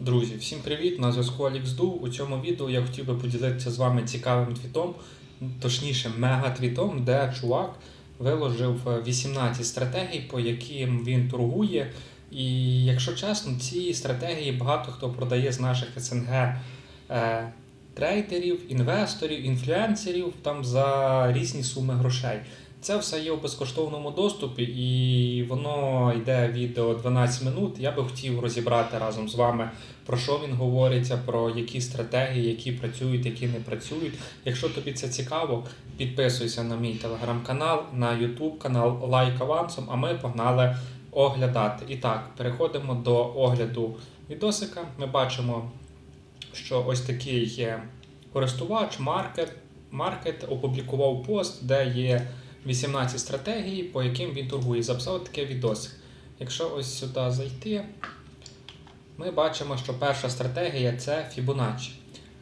Друзі, всім привіт! На зв'язку AlexDu. У цьому відео я хотів би поділитися з вами цікавим твітом, точніше, мега-твітом, де чувак виложив е, 18 стратегій, по яким він торгує. І якщо чесно, ці стратегії багато хто продає з наших СНГ е, трейдерів, інвесторів, інфлюенсерів там за різні суми грошей. Це все є у безкоштовному доступі, і воно йде відео 12 минут. Я би хотів розібрати разом з вами, про що він говориться, про які стратегії, які працюють, які не працюють. Якщо тобі це цікаво, підписуйся на мій телеграм-канал, на YouTube канал, лайк авансом, а ми погнали оглядати. І так, переходимо до огляду відосика. Ми бачимо, що ось такий є користувач, маркет. Маркет опублікував пост, де є 18 стратегій, по яким він торгує. Записав таке відосик. Якщо ось сюди зайти, ми бачимо, що перша стратегія це Fibonacci.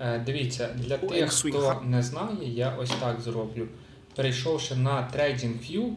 Е, Дивіться, для тих, хто не знає, я ось так зроблю. Перейшовши на TradingView,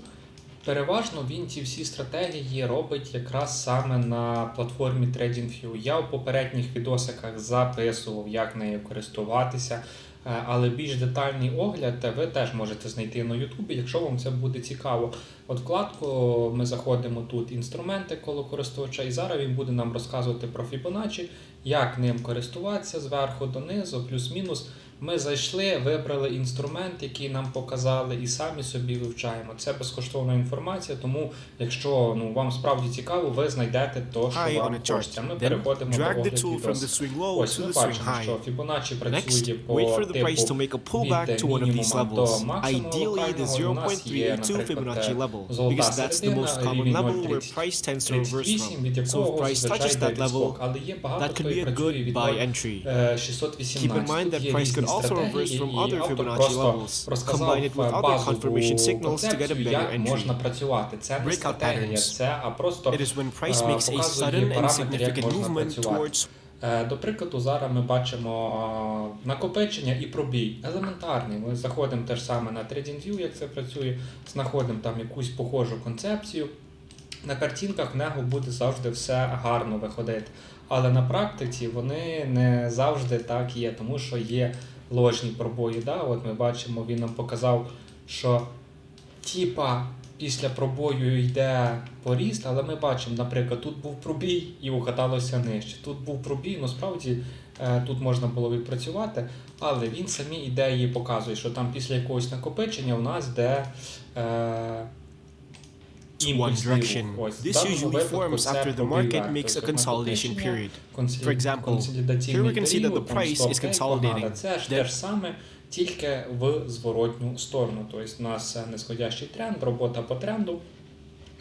переважно він ці всі стратегії робить якраз саме на платформі TradingView. Я у попередніх відосиках записував, як нею користуватися. Е, Але більш детальний огляд ви теж можете знайти на Ютубі, якщо вам це буде цікаво. От вкладку ми заходимо тут інструменти коло користувача, і зараз він буде нам розказувати про Fibonacci, як ним користуватися зверху донизу, плюс-мінус. Ми зайшли, вибрали інструмент, який нам показали, і самі собі вивчаємо. Це безкоштовна інформація, тому якщо ну вам справді цікаво, ви знайдете то, що high вам хочеться. Ми Then переходимо до swing low Ось to ми бачимо, що. Fibonacci працює по wait for the типу to make a pullback від to one of these мінімума до levels, максимуму ideally the локального. У нас є, 0.382 наприклад, Fibonacci level, золота because that's the середина, most common рівень level where price tends to reverse from. від So якого if price зазвичай touches йде that level, відскок, але є багато that хто і be a працює good від buy 0, entry. е, 618. Keep in mind Тут that є price різні reverse стратегії, from і other автор Fibonacci просто levels, розказав combine it with other базову confirmation signals to get a концепцію, better як entry. можна працювати. Це не Breakout стратегія, patterns. це а просто It is when price е, makes a показує sudden and параметри, як significant можна movement працювати. towards Е, До прикладу, зараз ми бачимо а, накопичення і пробій. Елементарний. Ми заходимо теж саме на TradingView, як це працює, знаходимо там якусь похожу концепцію. На картинках в нього буде завжди все гарно виходити. Але на практиці вони не завжди так є, тому що є ложні пробої. Да? От ми бачимо, він нам показав, що типа після пробою йде поріст, але ми бачимо, наприклад, тут був пробій і укаталося нижче. Тут був пробій, ну справді е, тут можна було відпрацювати, але він самі ідеї показує, що там після якогось накопичення у нас йде. Е, one імпульсний direction. рух. Ось, в This даному usually випадку forms це after the пробій market вверх. makes a Тобто consolidation накопичення, period. консолі- For example, консолідаційний here we can see that the період, там, price is стоп-тейк, consolidating. погано. Це ж те ж саме, тільки в зворотню сторону. Тобто у нас нисходящий тренд, робота по тренду.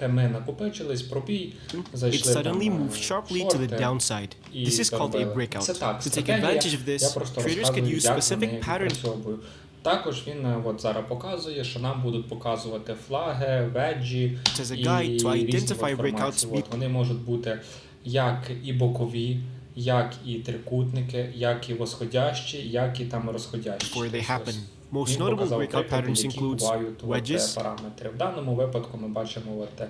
Е, Ми накопичились, пробій, It зайшли там, suddenly е, moves sharply to the шорти. downside. і This is called a зробили. breakout. Це так, To take стратегія. advantage of Я this, просто traders can розказую, use як вони specific patterns. Також він е, от зараз показує, що нам будуть показувати флаги, веджі і різні от вони можуть бути як і бокові, як і трикутники, як і восходящі, як і там розходящі. Most notable breakout patterns які include wedges, е, параметри. В даному випадку ми бачимо от,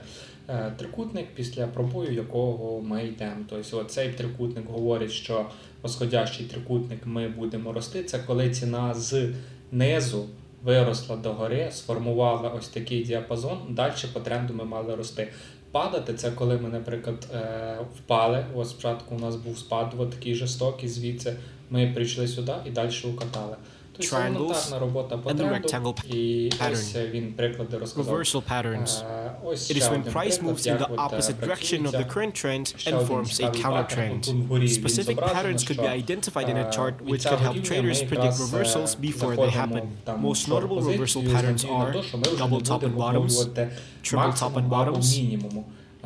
е, трикутник, після пробою якого ми йдемо. Тобто цей трикутник говорить, що восходящий трикутник ми будемо рости. Це коли ціна з низу виросла догори, сформувала ось такий діапазон, далі по тренду ми мали рости. Падати це коли ми, наприклад, е, впали. Ось спочатку у нас був спад, такий жорстокий, звідси ми прийшли сюди і далі укатали. Тобто Triangles елементарна робота по and the тренду. rectangle І pattern. ось е, він приклади розказав. Reversal patterns. Е, Ось It is ще when один price приклад, moves in як the от, е, opposite direction of the працюється. current trend Ще and один forms a цікавий counter паттерн. trend. Тут вгорі він Specific зображено, patterns could що, be identified in a е, chart від which цього could help рівня traders ми predict якраз, е, reversals before they заходимо happen. там в Most notable шорт-позицію reversal з patterns надією на are те, що ми вже double не top and будемо bottoms, обновлювати triple top максимум and або bottoms.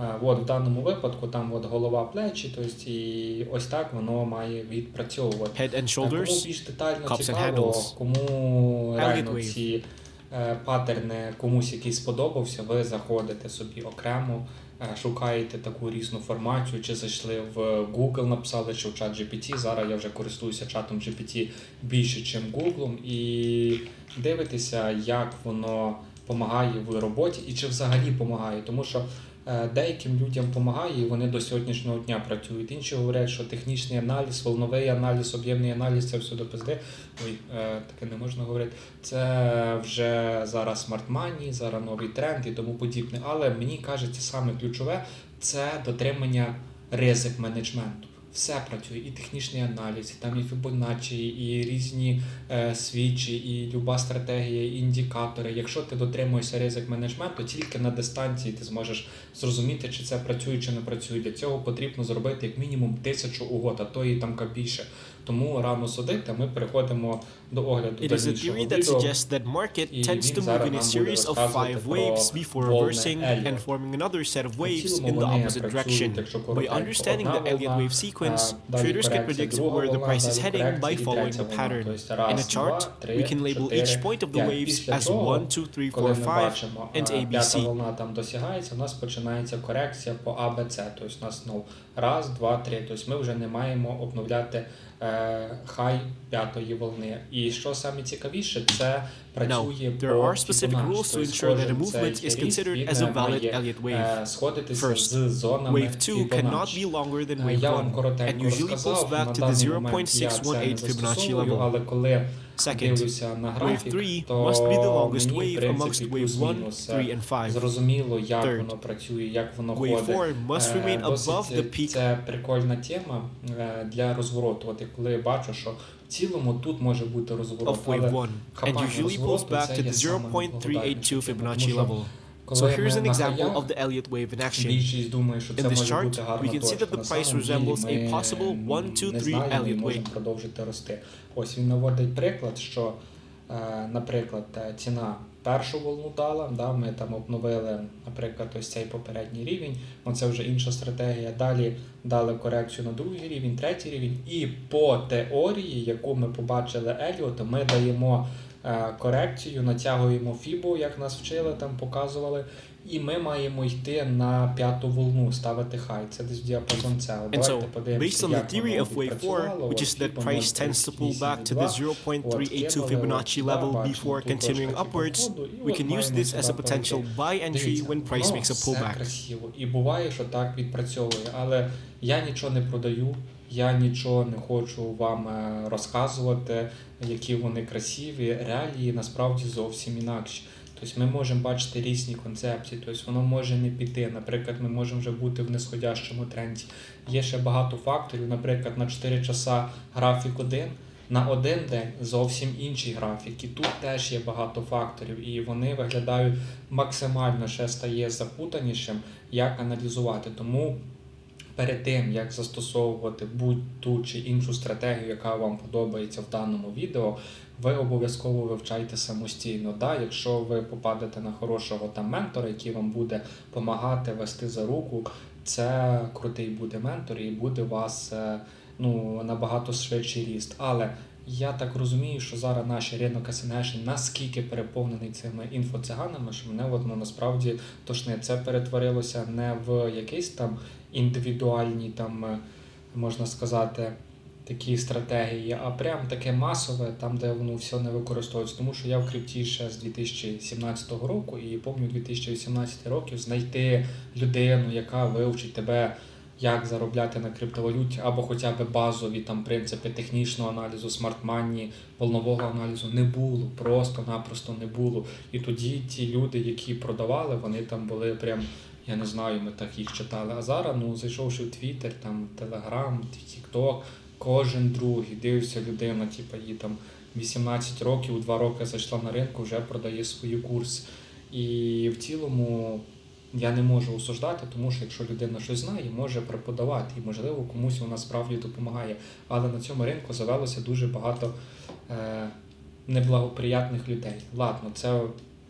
Е, От в даному випадку там от голова плечі, тобто і ось так воно має відпрацьовувати. Head and Е, Кому більш детально cups and цікаво, кому реально ці е, паттерни комусь який сподобався, ви заходите собі окремо, е, шукаєте таку різну формацію, чи зайшли в Google, написали, чи в чат GPT. Зараз я вже користуюся чатом GPT більше, ніж Google, і дивитеся, як воно допомагає в роботі і чи взагалі допомагає. Тому що деяким людям допомагає, і вони до сьогоднішнього дня працюють. Інші говорять, що технічний аналіз, волновий аналіз, об'ємний аналіз це все до пизди. Ой, е, таке не можна говорити. Це вже зараз смарт-мані, зараз новий тренд і тому подібне. Але мені кажеться, саме ключове це дотримання ризик менеджменту. Все працює, і технічний аналіз, і там і Фібоначчі, і різні е, свічі, і люба стратегія, і індикатори. Якщо ти дотримуєшся ризик менеджменту, тільки на дистанції ти зможеш зрозуміти, чи це працює, чи не працює. Для цього потрібно зробити як мінімум тисячу угод, а то і там більше. Тому рано судити, ми переходимо до огляду It is a дальнішого theory that відео. suggests that market І tends він to move зараз in a нам буде series of розказувати five про waves before волни reversing Елліот. and forming another set of У waves цілому in the вони opposite працюють, direction. якщо By коротенько, understanding одна the Elliott волна, wave sequence, а, далі traders can корекція, predict друга where the волна, price is далі heading by корекція і following третя a волна. pattern. Тобто In раз, a chart, два, три, we can label чотири, each point of the п'ять. waves Після as того, 1, 2, 3, коли 4, ми 5 бачимо, and а, п'ята ABC. волна там досягається, у нас починається корекція по А, Б, С. Тобто у нас ну, раз, два, три. Тобто ми вже не маємо обновляти е, хай п'ятої волни. І що саме цікавіше, це працює Now, по there are specific Fibonacci. rules to Тобто ensure that a кожен movement цей is ріст, considered він, as a е, valid має, Elliott wave. е, сходитися First, з зонами Wave 2 cannot Fibonacci. be longer than Е, wave Я вам 1 коротенько and usually розказав, pulls back на to the даний момент я це не 0.618 Fibonacci застосовую, level. Але коли Second, дивлюся на Wave графік, 3 то must be the longest мені, в wave принципі, amongst wave 1, плюс-мінус, 3, and 5. Зрозуміло, як Third, воно працює, як воно Wave ходить. 4 must Е, remain досить above the peak Це прикольна тема е, для розвороту. От і коли я бачу, що в цілому тут може бути розворот, of wave але 1 and хапання usually pulls розвороту back це to є the саме 0.382 найголовніше. Fibonacci Тому що level. So here's an example of the Elliott wave in action. In this chart, we can see that the price resembles a possible 1, 2, 3 Elliott wave. Ось він наводить приклад, що, е, наприклад, е, ціна першу волну дала, да, ми там обновили, наприклад, ось цей попередній рівень, ну це вже інша стратегія. Далі дали корекцію на другий рівень, третій рівень. І по теорії, яку ми побачили Еліота, ми даємо корекцію, натягуємо фібу, як нас вчили, там показували. І ми маємо йти на п'яту волну, ставити хай. Це десь діапазон цього. Давайте подивимося, based on the як theory воно of wave 4, відпрацювало. which is that price tends to pull back to the 0.382 Fibonacci level before continuing upwards, we can use this as a potential buy entry when price makes a pullback. красиво. І буває, що так відпрацьовує. Але я нічого не продаю, я нічого не хочу вам е, розказувати, які вони красиві. Реалії насправді зовсім інакші. Тобто ми можемо бачити різні концепції, тобто воно може не піти. Наприклад, ми можемо вже бути в нисходящому тренді. Є ще багато факторів, наприклад, на 4 часа графік один, на один день зовсім інший графік. І тут теж є багато факторів, і вони виглядають максимально ще стає запутанішим, як аналізувати. Тому перед тим, як застосовувати будь-ту чи іншу стратегію, яка вам подобається в даному відео, ви обов'язково вивчайте самостійно. Да? Якщо ви попадете на хорошого там ментора, який вам буде допомагати вести за руку, це крутий буде ментор і буде у вас е, ну, набагато швидший ріст. Але я так розумію, що зараз наш ринок СНГ наскільки переповнений цими інфоциганами, що мене от, ну, насправді тошне це перетворилося не в якийсь там індивідуальні, там, е, можна сказати, такі стратегії, а прям таке масове, там, де воно все не використовується. Тому що я в крипті ще з 2017 року і пам'ятаю 2018 років знайти людину, яка вивчить тебе. Як заробляти на криптовалюті, або хоча б базові там принципи технічного аналізу, смарт-мані, волнового аналізу не було, просто-напросто не було. І тоді ті люди, які продавали, вони там були прям, я не знаю, ми так їх читали. А зараз, ну, зайшовши в Твіттер, там, Телеграм, Тікток, кожен другий дивився людина, типу, їй там 18 років, 2 роки зайшла на ринку, вже продає свої курси. І в цілому я не можу осуждати, тому що якщо людина щось знає, може преподавати, і можливо комусь вона справді допомагає. Але на цьому ринку завелося дуже багато е, неблагоприятних людей. Ладно, це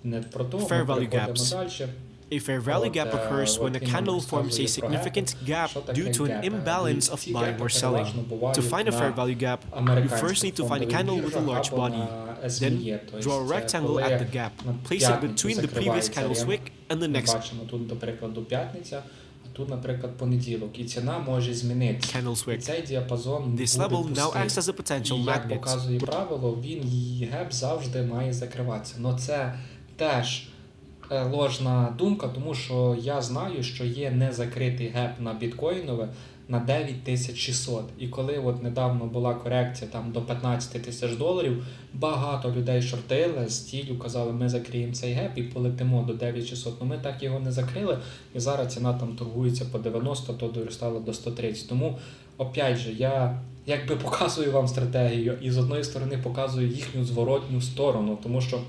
не про то. Ми переходимо далі. A fair value От, gap е, occurs when от a він нам candle forms a розказує про significant гепи. gap Що таке due to an гепи? imbalance of Ці buying гепи or selling. переважно бувають To find a fair на value gap, you американських first need to find a фондових candle with a біржах large або body. на Then SBE. Тобто draw a це rectangle коли at the gap, на place it п'ятницю between the previous закривається candle's ринок. wick and the Ми next бачимо тут, до прикладу, п'ятниця, а тут, наприклад, понеділок. І ціна може змінитися. candle's І wick. цей діапазон This буде level now пустий. acts as a potential І як magnet. Ложна думка, тому що я знаю, що є незакритий геп на біткоїнове на 9600. І коли от недавно була корекція там до 15 тисяч доларів, багато людей шортили з цілю, казали, ми закриємо цей геп і полетимо до 9600. Ну ми так його не закрили, і зараз ціна там торгується по 90, то доростала до 130. Тому, опять же, я якби показую вам стратегію, і з одної сторони показую їхню зворотню сторону, тому що.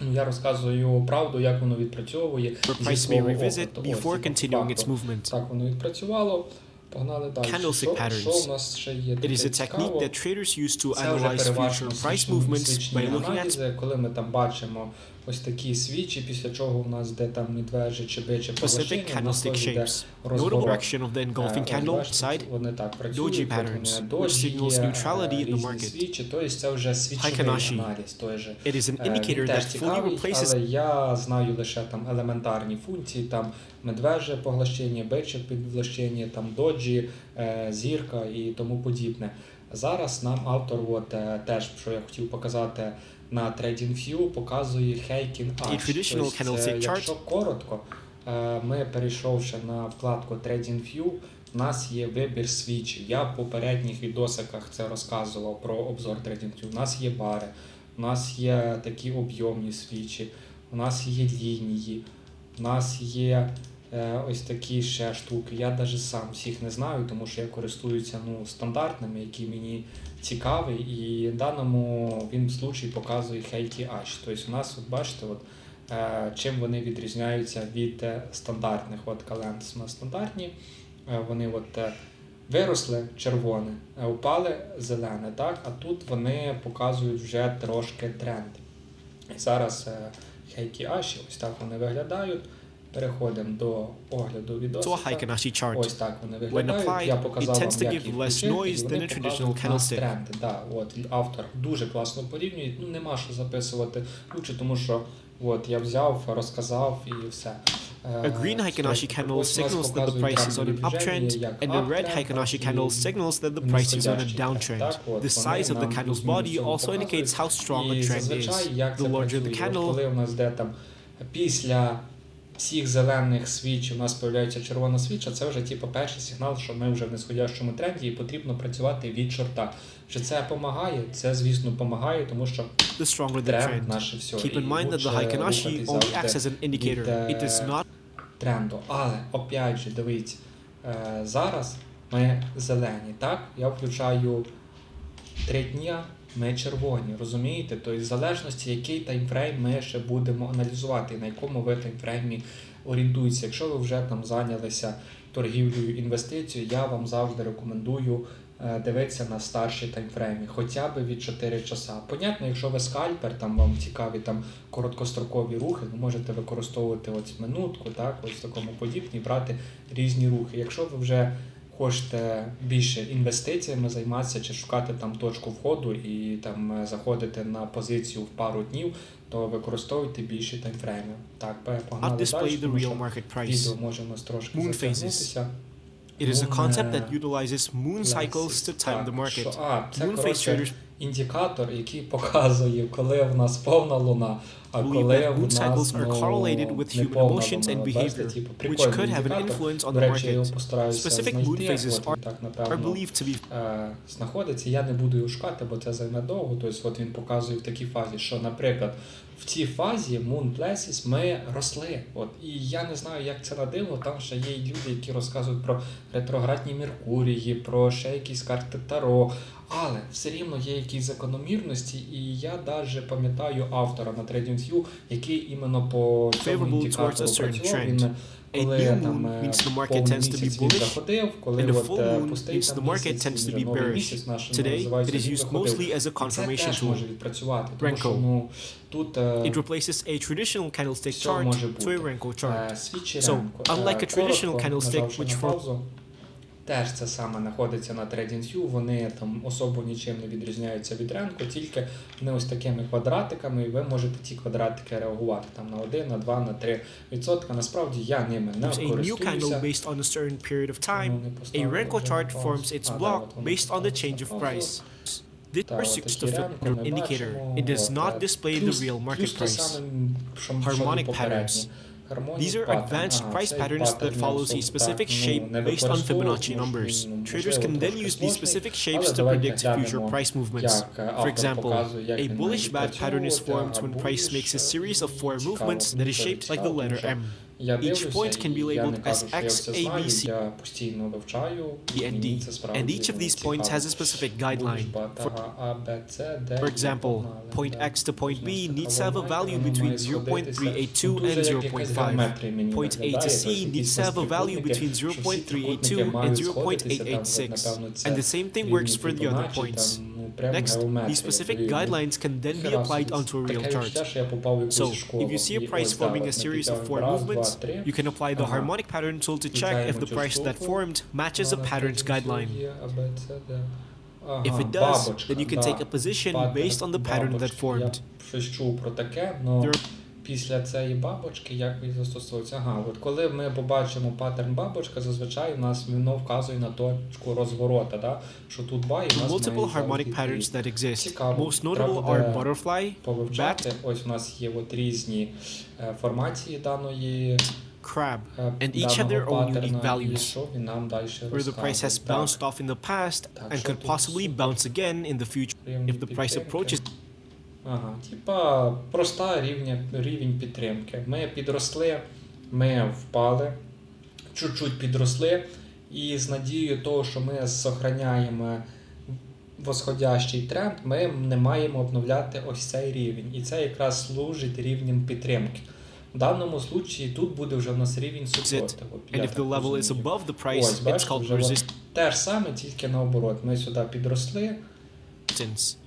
Ну, я розказую правду, як воно відпрацьовує. Зі свого опиту. Before continuing its movement. Так воно відпрацювало. Погнали далі. Candlestick patterns. що нас ще є? It is a technique that traders use to analyze future price movements by looking at коли ми там бачимо ось такі свічі, після чого у нас де там медвежі чи бичі specific поглощення, у нас candlestick shapes. Notable розворот. of the Е, engulfing candle side. Вони так працюють, Doji patterns, which signals є, neutrality е, in the market. тобто це вже свічовий Heikenhashi. аналіз той же. It is an Е, indicator that fully replaces але я знаю лише там елементарні функції, там медвеже поглощення, биче підвлащення, там доджі, е, зірка і тому подібне. Зараз нам автор, от е, теж що я хотів показати на TradingView, показує Heikin A Ash. traditional Тобто, chart. якщо коротко, е, ми перейшовши на вкладку TradingView, у нас є вибір свічів. Я в попередніх відосиках це розказував про обзор TradingView. У нас є бари, у нас є такі об'ємні свічі, у нас є лінії, у нас є е, ось такі ще штуки. Я навіть сам всіх не знаю, тому що я користуюся ну, стандартними, які мені цікаві, і в даному він случай показує Heiky Ash. Тобто у нас, от бачите, от, е, чим вони відрізняються від е, стандартних. От Каленс на стандартні, е, вони от, е, виросли червоне, е, упали зелене, так? а тут вони показують вже трошки тренд. І зараз е, Heiky Ash, ось так вони виглядають. Переходимо до огляду to a відосика. Heiken-Ashi chart. Ось так вони When виглядають. applied, Я it показав вам, tends to як give їх less включити, noise і вони than a traditional показують нас candlestick. тренди. Да, от, автор дуже класно порівнює. Ну, нема що записувати лучше, тому що от, я взяв, розказав і все. Е, A green Heiken-Ashi candle ось у нас signals that the показують price is on an трендові uptrend, движення, як and a red uptrend, Heiken-Ashi так і candle signals that the price is on a нисходящий тренд. downtrend. Так, от, The вони size of the нам candle's плюс-мінус body цього also indicates how strong a і trend зазвичай, is. як це The larger the працює? От candle, коли у нас де там після всіх зелених свіч у нас з'являється червона свіча, це вже типу, перший сигнал, що ми вже в нисходящому тренді і потрібно працювати від шорта. Чи це допомагає? Це, звісно, допомагає, тому що тренд trend. наше все. Keep in mind that the Heiken-Ashi only acts as an indicator. It е, does not тренду. Але опять же, дивіться, е, зараз ми зелені, так? Я включаю три дня, ми червоні, розумієте? Тобто, в залежності, який таймфрейм ми ще будемо аналізувати, на якому ви таймфреймі орієнтуєтеся. Якщо ви вже там зайнялися торгівлею інвестицією, я вам завжди рекомендую е, дивитися на старші таймфрейми, хоча б від 4 часа. Понятно, якщо ви скальпер, там вам цікаві там короткострокові рухи, ви можете використовувати ось минутку, так, ось такому подібні, брати різні рухи. Якщо ви вже хочете більше інвестиціями займатися чи шукати там точку входу і там е, заходити на позицію в пару днів, то використовуйте більше таймфрейми. Так, погнали далі, тому що відео можемо трошки затягнутися. It is a concept е, that utilizes moon cycles to time the market. Moon phase traders індикатор, який показує, коли в нас повна луна, а коли в нас ну, correlated with human повна emotions луна. and Бачите, типу, which прикольний could have an індикатор. influence on До речі, я його постараюся знайти. phases От він так, Are напевно, believed to be е, знаходиться. Я не буду його шукати, бо це займе довго. Тобто, от він показує в такій фазі, що, наприклад, в цій фазі Moon Places ми росли. От, і я не знаю, як це на диво. Там ще є люди, які розказують про ретроградні Меркурії, про ще якісь карти Таро. Але все рівно є якісь закономірності, і я навіть пам'ятаю автора на TradingView, який іменно по цьому індикатору працював. Він коли там е, повний він заходив, коли от е, пустий там місяць, be новий місяць наш називається, він заходив. І це теж може відпрацювати, тому що ну, тут е, It replaces a traditional candlestick chart to a. Renko chart. Е, So, unlike Е, a traditional candlestick, which for- Теж це саме знаходиться на TradingView, вони там особо нічим не відрізняються від ринку, тільки вони ось такими квадратиками, і ви можете ті квадратики реагувати там на 1, на 2, на 3 відсотка. Насправді я ними не There's a new candle користуюся. based on a certain period of time. Ну, не A поставив Renko вже chart на паузу. forms its А, да, block от based on the change of price. This Та, R6 отакі to рамки flip ми indicator. It does not е, display the real market price. саме, Harmonic попередні. patterns. Harmonic These are pattern. advanced Ага, price цей patterns that паттерн follows a особо specific так, ну, shape не based on використовують, Fibonacci тому що numbers. він, ну, Traders можливо, can then трохи use these сложний, specific але shapes to давайте predict future глянемо, price movements. як, е, For автор example, показує, як a він bullish має bad pattern is відпрацьовувати, formed when а price bullish, makes a series of four цікаво, movements that is дуже shaped like the цікаво, letter тому M. що Я Each дивлюся, point can be і я labeled не кажу, as що я X, все A, B, знаю, C. я постійно вивчаю, E and мені D. це справді And each of these цікаво. points has a specific guideline. Bullish, For, ага, А, Б, С, Д, for і example, погнали, point да. X to point B Ось така needs to have a ломайка, value воно between має сходитися. 0.382 Ну, дуже and як якась 0.5. геометрія мені Point A to виглядає, C тобто needs якісь to have a value трикутники, between що всі 0.382 трикутники and мають сходитися, там, 0.886. напевно, це And the same thing рівні works for the other Fibonacci, points. Там, ну, прям Next, геометрія, these specific відповідно. guidelines can then be Ніхера applied собі. onto a real Таке chart. відчуття, що я попав в якусь So, школу. if you see a І price ось, да, forming a от ми series of підтягуємо four раз, два, movements, три. you can apply the Ага. harmonic pattern tool to check Кидаємо if the цю price that штуку. formed matches a Вона pattern's потім guideline. є, А, Б, С, Д. Ага, If it does, бабочка, then you can да. take a position Паттерн based on the pattern that бабочки. formed. Я щось чув про таке, але There- після цієї бабочки як він застосовується? Ага, от коли ми побачимо паттерн бабочка, зазвичай у нас воно вказує на точку розворота, да? що тут бай, і у нас Multiple harmonic patterns that exist. Цікаво. Most notable are butterfly, повивчати. Ось у нас є от різні е, формації даної crab, е, And each have their own unique values, where the price has bounced off in the past and could possibly bounce again in the future if the price approaches Ага, типа проста рівня, рівень підтримки. Ми підросли, ми впали, чуть-чуть підросли, і з надією того, що ми сохраняємо восходящий тренд, ми не маємо обновляти ось цей рівень. І це якраз служить рівнем підтримки. В даному случаї тут буде вже у нас рівень супротиву. Ось, бачите, те ж саме, тільки наоборот. Ми сюди підросли,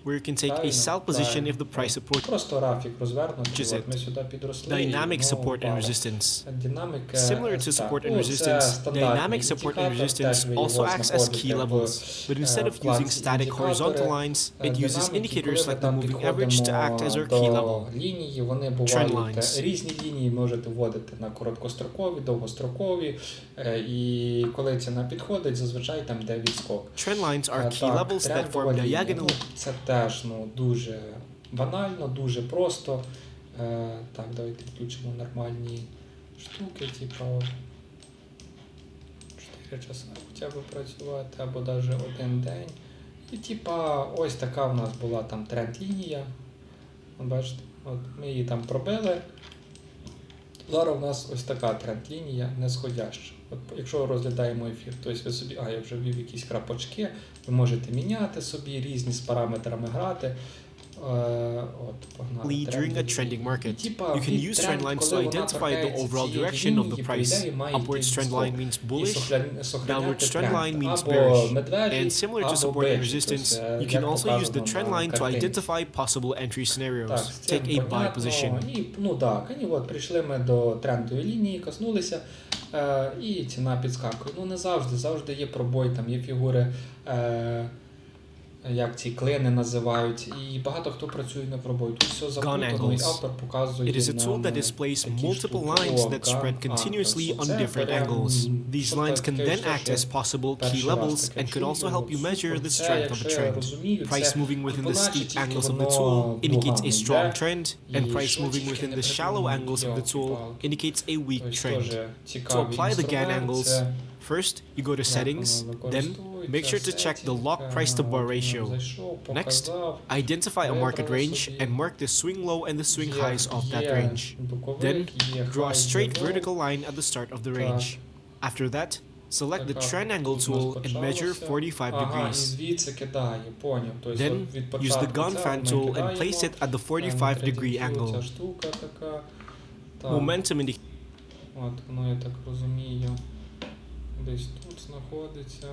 where you can take a Правильно, sell position правильно. if the price approaches Просто графік розвернутий. Which is От ми сюди підросли. dynamic і знову support and впали. resistance. Динаміка Similar to так, support and ну, resistance, це стандартний dynamic support and індикатор, resistance теж ви also його acts as key знаходите в, levels, but instead е, of using вкладці static індикатори, horizontal lines, е, it uses динаміки, коли indicators ми like the там moving average to act as our підходимо key level. до лінії, вони Trend бувають lines. е, різні лінії, можете вводити на короткострокові, довгострокові, е, і коли ціна підходить, зазвичай там де відскок. Trend lines are Е, key так, levels that трендова form лінія. diagonal Ну, Це теж ну, дуже банально, дуже просто. Е, так, давайте включимо нормальні штуки, типу 4 часа хоча б працювати, або навіть один день. І типа ось така в нас була там тренд-лінія. Бачите, от ми її там пробили. Зараз у нас ось така тренд-лінія несходяща. От якщо розглядаємо ефір, тобто ви собі, а я вже ввів якісь крапочки, ви можете міняти собі різні з параметрами грати. Е, от, погнали. during a трендові trending лінії. market. І, типа, You can від use тренд, trend lines to коли вона identify the торкається overall цієї direction of the лінії, по price. ідеї, має Upwards йти trend вскок. line means І bullish, сохраня- сохраняти downwards trend тренд. line means Або bearish. медвежий, And similar to або support and бежий. resistance, Тобто, е, you can як also use the показано trend на line to картинці. identify possible entry Так, scenarios. з цим Take a buy понятно. position. І, ну так, і от прийшли ми до трендової лінії, коснулися, е, і ціна підскакує. Ну не завжди, завжди є пробой, там є фігури, е, як ці клини називають, і багато хто працює на пробой. Тут все запутано, і angles. автор показує. It is a нам, tool that е, displays такі multiple штуки. lines О, that spread gun continuously angles. on Це different прям, angles. These що lines таке, can then що act ще as possible перший key раз levels таке and can чую, also help you супер. measure the Це, strength of якщо a я trend. розумію, Price це moving within the Фібоначчі steep тільки angles of the воно tool indicates a дугами strong йде. trend, І and price що moving тільки within не the shallow придумали, angles of the tool йолки-палки. indicates a weak Тобто trend. теж To цікавий apply the GAN інструмент, angles, це First, you go to settings, then make sure to check the lock price to bar ratio. Next, identify a market range and mark the swing low and the swing highs of that range. Then, draw a straight vertical line at the start of the range. After that, Select the trend angle tool and measure 45 degrees. Then use the gun fan tool and place it at the 45 degree angle. Momentum indicator. Десь тут знаходиться.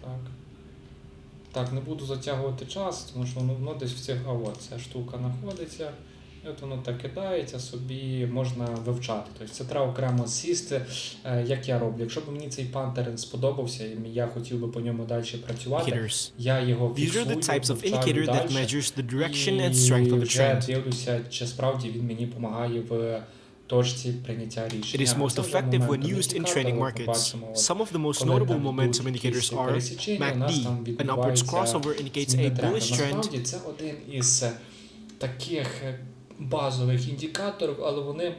Так. Так, не буду затягувати час, тому що воно, воно десь в цих. А от ця штука знаходиться. І от воно так кидається, собі можна вивчати. Тобто це треба окремо сісти, е, як я роблю. Якщо б мені цей паттерн сподобався, і я хотів би по ньому далі працювати, я його These are фіксую, the types of вивчаю indicator that measures the direction І and strength of a вже дивлюся, чи справді він мені допомагає в It рішення. is most effective when used in training markets. Some of the most notable momentum indicators are у нас MACD. там An upwards crossover indicates a bullish trend це один із е, таких е, базових індикаторів, але вони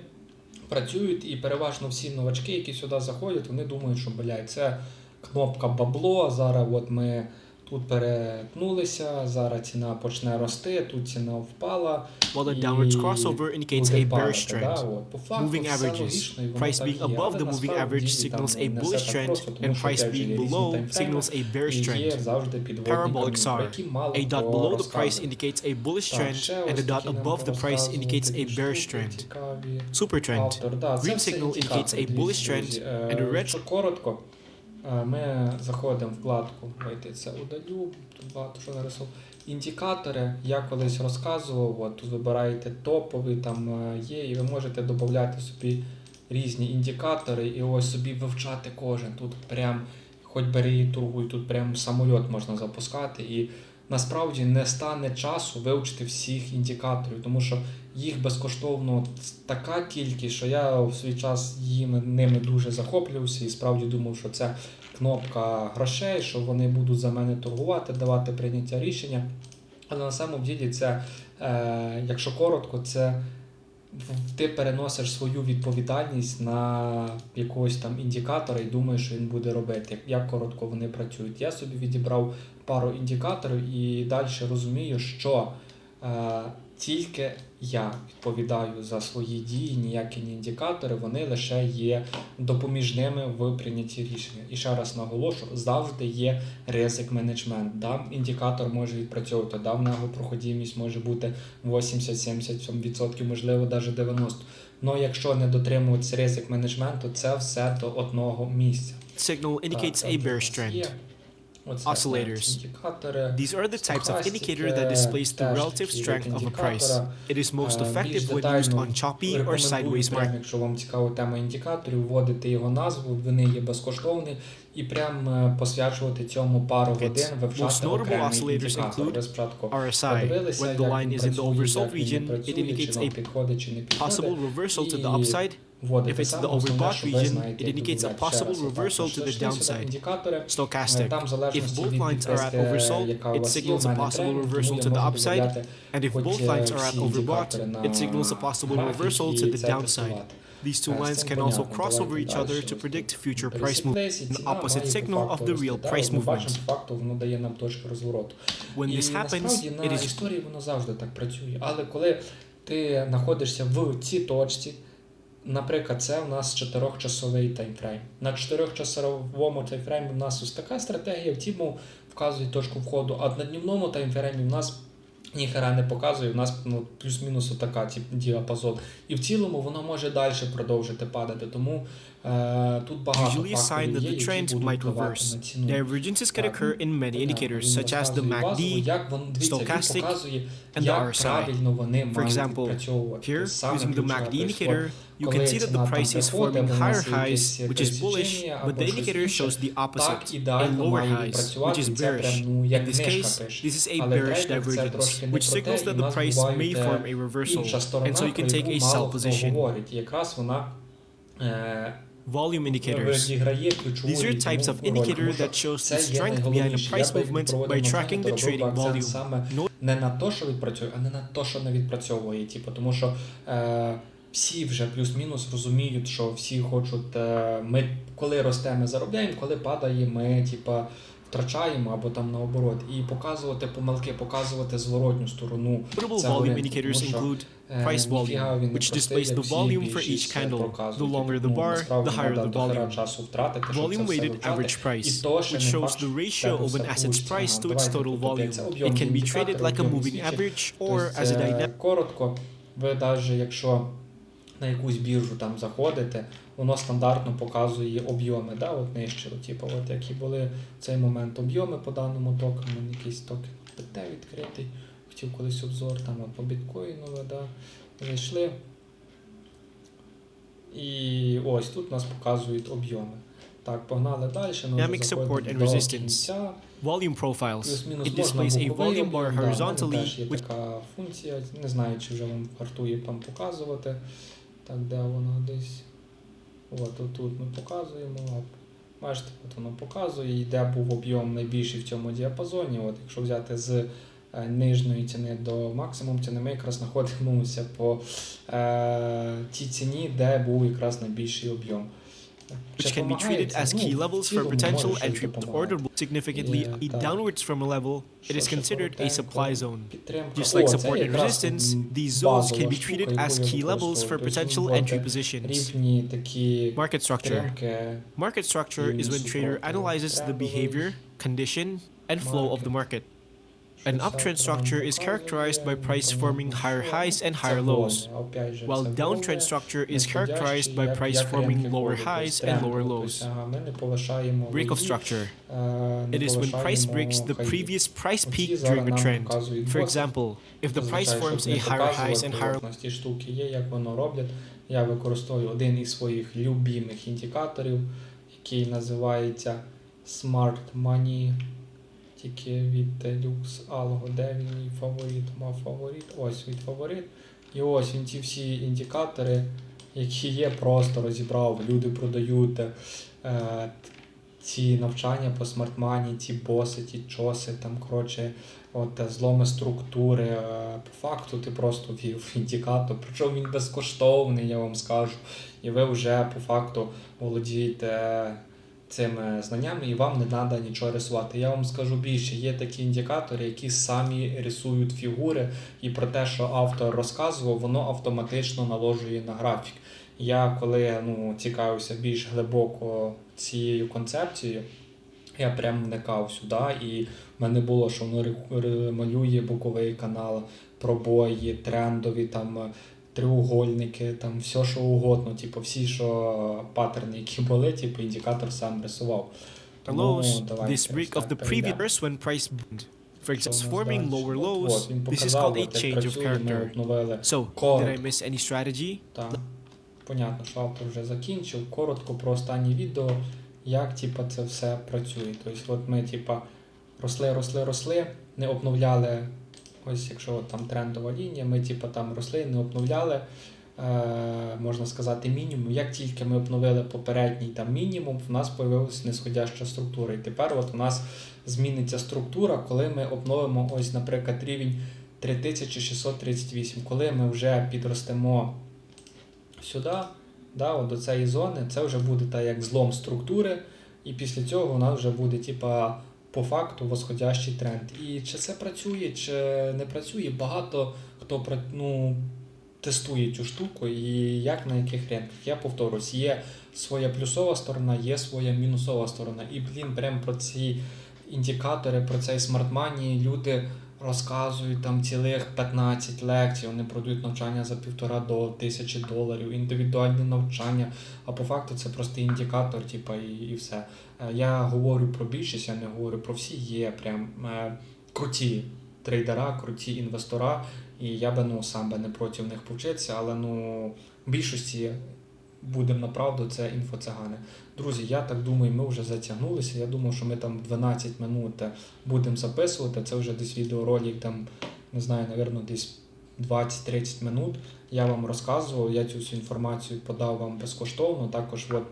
працюють і переважно всі новачки, які сюди заходять, вони думають, що блядь, це кнопка бабло. Зараз от ми тут перетнулися, зараз ціна почне рости, тут ціна впала. while a і downwards crossover indicates буде a падати, bearish да, trend. от. По факту Moving все averages. логічно, і воно Price так being є. above Але the moving насправді average там signals a не bullish все так trend, просто, тому and що, price опять же, є being різні below таймфрейми, signals a bearish і є trend. завжди підводні Parabolic камні, SAR. про які мало A dot хто below the розказує. price indicates a bullish Так, trend, ще and ось a dot такі нам above the price порозказували indicates a такі bearish штуки trend. цікаві. Super trend. Автор, да, це Green все signal індикатори, indicates a дивіться, bullish trend, друзі. and a Е, red Якщо коротко, е, ми заходимо в вкладку, вийти це удалю, тут багато що нарисував. Індикатори, я колись розказував, от, тут вибираєте топові, там е, є, і ви можете додати собі різні індикатори і ось собі вивчати кожен. Тут прям, хоч бери і торгуй, тут прям самоліт можна запускати. І насправді не стане часу вивчити всіх індикаторів, тому що їх безкоштовно така кількість, що я в свій час їм, ними дуже захоплювався і справді думав, що це кнопка грошей, що вони будуть за мене торгувати, давати прийняття рішення. Але на самому ділі це, е, якщо коротко, це ти переносиш свою відповідальність на якогось там індикатора і думаєш, що він буде робити, як, коротко вони працюють. Я собі відібрав пару індикаторів і далі розумію, що е, тільки я відповідаю за свої дії, ніякі не індикатори, вони лише є допоміжними в прийнятті рішення. І ще раз наголошу, завжди є ризик менеджмент. Да, індикатор може відпрацьовувати, да, в нього проходимість може бути 80-70%, можливо, навіть 90%. Но якщо не дотримуватися ризик менеджменту, це все до одного місця. Signal indicates Так, a отже, у є Oscillators. Індикатори. These are the types of Стохастики indicator that displays the теж relative такі strength вид of a price. індикатора. It is most Е, effective більш when used детально on choppy or рекомендую sideways прям, market. Якщо вам цікава тема індикаторів, вводити його назву, вони є безкоштовні, і прям е, посвячувати цьому пару Markets. годин, вивчати Most notable окремий oscillators індикатор. include Ви спочатку RSI. подивилися, When the як line він is in the працює, oversold як він region, не it працює, indicates чи вам a підходить, чи не підходить. possible reversal to the І upside. Вводите If it's саме the основне, overbought що ви region, знаєте, it як indicates a додати. Ще possible раз, отак, reversal що to the йшли сюди downside. Індикатори, Е, Stochastic. Там в If залежності both від lines are at підвести, oversold, яка у it вас є, signals у a мене possible тренінг, reversal тому to я the можу upside. додати And if хоч, both е, lines are at всі overbought, індикатори на it signals a possible графік reversal і to the це downside. тестувати. These two Е, з lines цим can also понятно. cross over Давайте each other далі. to predict future price Пересіклись, movement, і an ціна opposite має по signal of факту the real рости. price Ми бачимо, movement. по факту воно дає нам точку розвороту. When і this happens, насправді it на is історії воно завжди так працює. Але коли ти знаходишся в цій точці, наприклад, це у нас чотирьохчасовий таймфрейм. На чотирьохчасовому таймфреймі у нас ось така стратегія, в тіму вказує точку входу, а на днівному таймфреймі у нас ніхера не показує, у нас ну, плюс-мінус отака тип, діапазон. І в цілому воно може далі продовжити падати. Тому е, тут багато факторів є, які будуть впливати на ціну. Divergences can occur in many indicators, such as the MACD. як він, дивіться, показує, як RSI. правильно вони For мають example, відпрацьовувати. Here, саме using the MACD indicator, you коли can see that ціна the там price is приходить, forming у нас higher є highs, якесь which is bullish, пересічення but або the щось indicator інше. shows the Так opposite, a ідеально lower має highs, which відпрацювати, is і це прям, bearish. ну, як In this книжка case, пише. this is a Але bearish трейдинг це divergence, трошки не which про те, signals і that в the нас price may бувають, form е, a reversal, інша сторона, and so you can про take яку a sell мало хто position. говорить. І якраз вона е, Volume indicators. відіграє ключову These are роль, types of тому indicator що that shows the це є strength behind a найголовніше. price Я би movement проводив by навчання, tracking the то робив trading акцент volume. саме No не на те, що відпрацює, а не на те, що не відпрацьовує. Типу, тому що е, всі вже плюс-мінус розуміють, що всі хочуть. Е, ми коли росте, ми заробляємо, коли падає, ми типа. Втрачаємо або там наоборот, і показувати помилки, показувати зворотню сторону. Notable volume indicators include е, price volume, which displays the volume for each е, candle. The longer the Ну, bar, the higher the volume. це Volume weighted average price, which shows the ratio of an asset's price to its total volume. It can be traded like a moving average or Тобто, as a е, dynamic. Коротко, ви навіть якщо на якусь біржу там заходите, воно стандартно показує об'єми, да, от нижче, от, типу, от які були в цей момент об'єми по даному токену, якийсь токен ПТ відкритий, хотів колись обзор там от, по біткоїну, да, зайшли. І ось тут нас показують об'єми. Так, погнали далі. Dynamic support and resistance. кінця. Volume profiles. It displays a volume bar horizontally, теж є така функція. Не знаю, чи вже вам вартує там показувати. Так, де воно десь? От отут ми показуємо. Бачите, от воно показує, і де був об'єм найбільший в цьому діапазоні. От, якщо взяти з е, нижньої ціни до максимум ціни, ми якраз знаходимося по е, тій ціні, де був якраз найбільший об'єм. which can be treated as key levels for potential entry order significantly downwards from a level, it is considered a supply zone. Just like support and resistance, these zones can be treated as key levels for potential entry positions. Market structure. Market structure is when trader analyzes the behavior, condition, and flow of the market. An uptrend structure is characterized by price forming higher highs and higher lows, while downtrend structure is characterized by price forming lower highs and lower lows. Break of structure. It is when price breaks the previous price peak during a trend. For example, if the price forms a higher highs and higher У нас ті штуки є, як воно роблять. Я використовую один із своїх любимих індикаторів, який називається Smart Money. Тільки від Lux Algo, де він мій фаворит, мав фаворит. Ось від фаворит. І ось він ці всі індикатори, які є, просто розібрав. Люди продають е, ці навчання по смартмані, ті боси, ті чоси, там, коротше, от е, зломи структури. Е, По факту ти просто ввів індикатор, причому він безкоштовний, я вам скажу. І ви вже по факту володієте цими знаннями, і вам не треба нічого рисувати. Я вам скажу більше, є такі індикатори, які самі рисують фігури, і про те, що автор розказував, воно автоматично наложує на графік. Я коли ну, цікавився більш глибоко цією концепцією, я прям вникав сюди, і в мене було, що воно малює боковий канал, пробої, трендові там. Треугольники, там все, що угодно, типу, всі, що паттерни, які були, типу, індикатор сам рисував. Тому lows. давайте This break of the previous when price boomed. For Що example, forming lower lows. This is called a change of character. So, did I miss any strategy? Так, понятно, що автор вже закінчив. Коротко про останнє відео, як типа, це все працює. Тобто, от ми, типа, росли, росли, росли, не обновляли. Ось якщо там трендова лінія, ми типа там росли, обновляли, е, можна сказати, мінімум. Як тільки ми обновили попередній там мінімум, в нас з'явилася нисходяща структура. І тепер от у нас зміниться структура, коли ми обновимо, ось, наприклад, рівень 3638. Коли ми вже підростемо сюди, да, от до цієї зони, це вже буде так як злом структури, і після цього у нас вже буде, типа, по факту восходящий тренд. І чи це працює, чи не працює, багато хто ну, тестує цю штуку і як на яких ринках. Я повторюсь, є своя плюсова сторона, є своя мінусова сторона. І, блін, прям про ці індикатори, про цей смарт-мані люди розказують там цілих 15 лекцій, вони продають навчання за півтора до тисячі доларів, індивідуальні навчання. А по факту це просто індикатор, типа, і, і все. Е, Я говорю про більшість, я не говорю про всі. Є прям е, круті трейдера, круті інвестора, і я би ну сам би не проти них повчитися, але ну в більшості будемо на правду, це інфоцигани. Друзі, я так думаю, ми вже затягнулися. Я думав, що ми там 12 минут е, будемо записувати. Це вже десь відеоролик, там, не знаю, напевно, десь 20-30 минут. Я вам розказував, я цю всю інформацію подав вам безкоштовно. Також, от,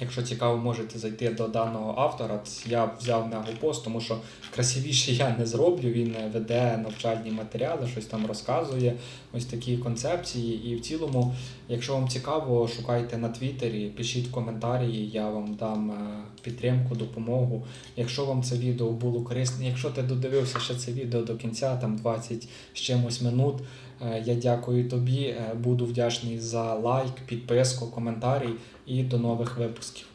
якщо цікаво, можете зайти до даного автора. Я взяв на пост, тому що красивіше я не зроблю. Він е, веде навчальні матеріали, щось там розказує, ось такі концепції. І в цілому, якщо вам цікаво, шукайте на Твіттері, пишіть коментарі, я вам дам е, підтримку, допомогу. Якщо вам це відео було корисне, якщо ти додивився ще це відео до кінця, там 20 з чимось минут. Е, Я дякую тобі, е, буду вдячний за лайк, підписку, коментарі і до нових випусків.